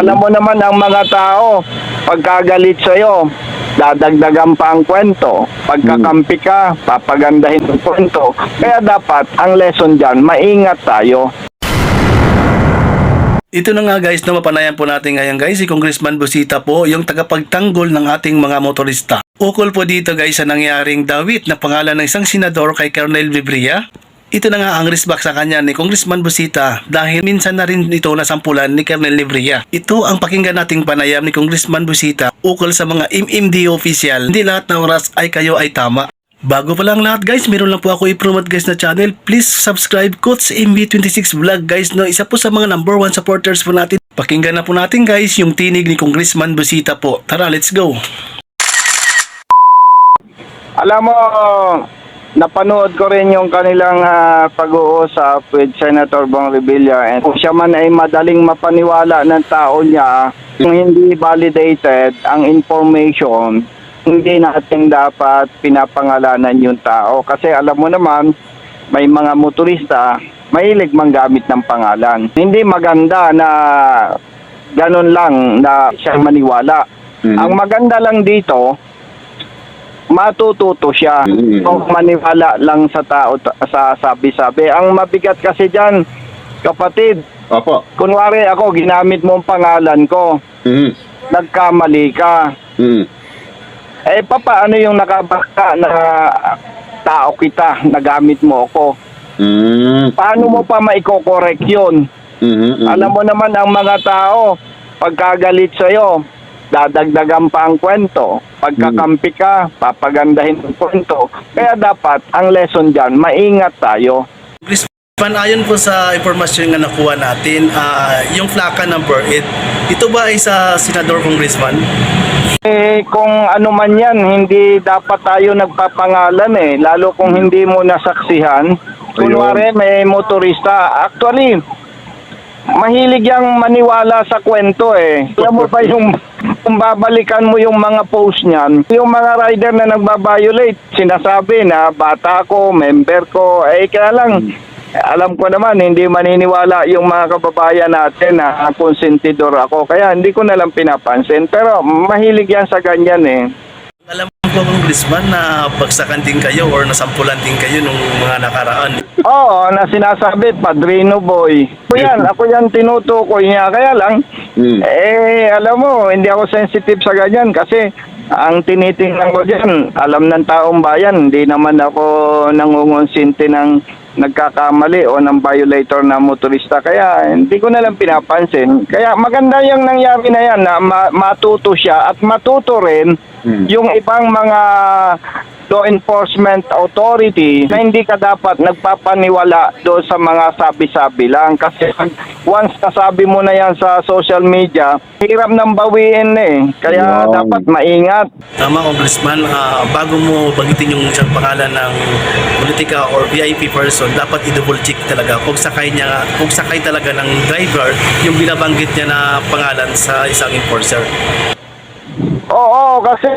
Alam mo naman ang mga tao, pagkagalit sa'yo, dadagdagan pa ang kwento. Pagkakampi ka, papagandahin ang kwento. Kaya dapat, ang lesson dyan, maingat tayo. Ito na nga guys na mapanayan po natin ngayon guys si Congressman Busita po yung tagapagtanggol ng ating mga motorista. Ukol po dito guys sa nangyaring dawit na pangalan ng isang senador kay Colonel Vibria. Ito na nga ang resback sa kanya ni Congressman Busita dahil minsan na rin ito nasampulan ni Colonel Libria. Ito ang pakinggan nating panayam ni Congressman Busita ukol sa mga MMD official. Hindi lahat ng oras ay kayo ay tama. Bago pa lang lahat guys, meron lang po ako i-promote guys na channel. Please subscribe Coach MB26 Vlog guys no. Isa po sa mga number one supporters po natin. Pakinggan na po natin guys yung tinig ni Congressman Busita po. Tara, let's go. Alam mo, napanood ko rin yung kanilang ah, pag-uusap with Senator Bong Revilla and kung siya man ay madaling mapaniwala ng tao niya, kung hindi validated ang information, hindi natin dapat pinapangalanan yung tao. Kasi alam mo naman, may mga motorista, mahilig manggamit ng pangalan. Hindi maganda na ganun lang na siya maniwala. Ang maganda lang dito, matututo siya Mm. kung maniwala lang sa tao ta- sa sabi-sabi. Ang mabigat kasi dyan, kapatid, Opo. kunwari ako, ginamit mo ang pangalan ko, Mm. nagkamali ka. Mm. Eh, papaano yung nakabaka na tao kita, nagamit mo ako? Mm. Paano mo pa maikokorek yun? Mm. Alam mo naman ang mga tao, pagkagalit sa'yo, dadagdagan pa ang kwento. Pagkakampi ka, papagandahin ang kwento. Kaya dapat, ang lesson dyan, maingat tayo. Congressman, ayon po sa impormasyon na nakuha natin, ah, yung flaka number 8, ito ba ay sa Senador Congressman? Eh, kung ano man yan, hindi dapat tayo nagpapangalan eh. Lalo kung hindi mo nasaksihan. Kunwari, may motorista. Actually, mahilig yang maniwala sa kwento eh. Alam mo ba yung, kung babalikan mo yung mga post niyan, yung mga rider na nagbabiolate, sinasabi na bata ko, member ko, eh kaya lang, alam ko naman, hindi maniniwala yung mga kababayan natin na konsentidor ako. Kaya hindi ko na lang pinapansin. Pero mahilig yan sa ganyan eh. Alam ko Congressman na bagsakan din kayo or nasampulan din kayo nung mga nakaraan. Oo, na sinasabi, Padrino Boy. Ako yan, ako yan tinutukoy niya. Kaya lang, Mm. eh, alam mo, hindi ako sensitive sa ganyan kasi ang tinitingnan ko dyan, alam ng taong bayan, hindi naman ako nangungonsinti ng nagkakamali o ng violator na motorista. Kaya hindi ko na lang pinapansin. Kaya maganda yung nangyari na yan na ma- matuto siya at matuto rin Mm. yung ibang mga law enforcement authority na hindi ka dapat nagpapaniwala doon sa mga sabi-sabi lang. Kasi once nasabi mo na yan sa social media, hirap nang bawiin eh. Kaya Wow. dapat maingat. Tama Congressman, ah, bago mo bagitin yung isang pangalan ng politika or VIP person, dapat i-double check talaga kung sakay niya, kung sakay talaga ng driver yung binabanggit niya na pangalan sa isang enforcer. Oo, kasi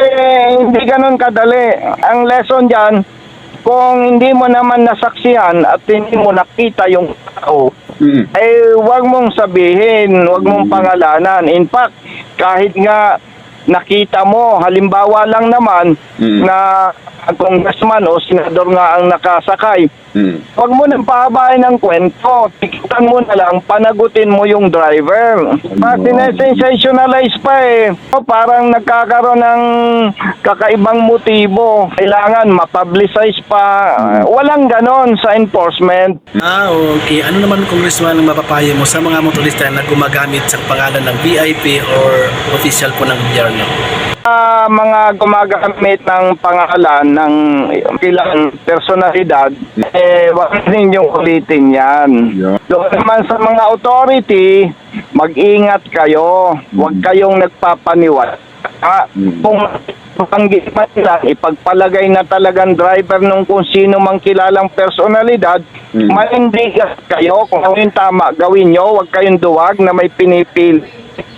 hindi ganun kadali. Ang lesson dyan, kung hindi mo naman nasaksihan at hindi mo nakita yung tao, Mm. eh wag mong sabihin, wag mong pangalanan. In fact, kahit nga nakita mo, halimbawa lang naman Mm. na congressman o senador nga ang nakasakay, Mm. wag mo nang pahabain ng kwento. Tikitan mo na lang, panagutin mo yung driver. Pati na sensationalize pa eh. O, Parang nagkakaroon ng kakaibang motibo. Kailangan mapublicize pa. Walang ganon sa enforcement. Ah, okay. Ano naman Congressman ang mapapayo mo sa mga motorista na gumagamit sa pangalan ng VIP or official po ng gobyerno? Ah, mga gumagamit ng pangalan ng ilang personalidad, eh, wag ninyong ulitin yan. Yeah. Doon naman sa mga authority, mag-ingat kayo. Huwag kayong nagpapaniwala. Ah, Mm. Kung panggit man nila, ipagpalagay na talagang driver nung kung sino mang kilalang personalidad, Mm. manindigan kayo. Kung ano yung tama, gawin nyo. Huwag kayong duwag na may pinipil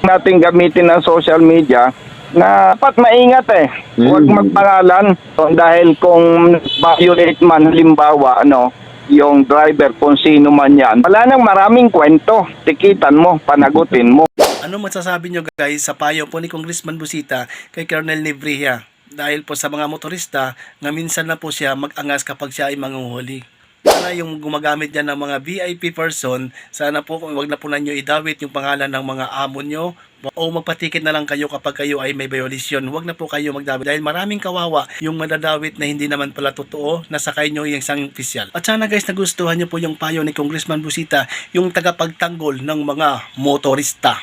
natin gamitin ng social media na dapat maingat eh. Huwag Mm. magpangalan dahil kung violate man halimbawa ano yung driver kung sino man yan. Wala nang maraming kwento. Tikitan mo, panagutin mo. Ano masasabi nyo guys sa payo po ni Congressman Busita kay Colonel Nebrija? Dahil po sa mga motorista na minsan na po siya mag-angas kapag siya ay manguhuli. Sana yung gumagamit niya ng mga VIP person, sana po wag na po ninyo idawit yung pangalan ng mga amo nyo o magpatikit na lang kayo kapag kayo ay may violation. Huwag na po kayo magdawit dahil maraming kawawa yung madadawit na hindi naman pala totoo na sakay nyo yung isang opisyal. At sana guys nagustuhan nyo po yung payo ni Congressman Busita yung tagapagtanggol ng mga motorista.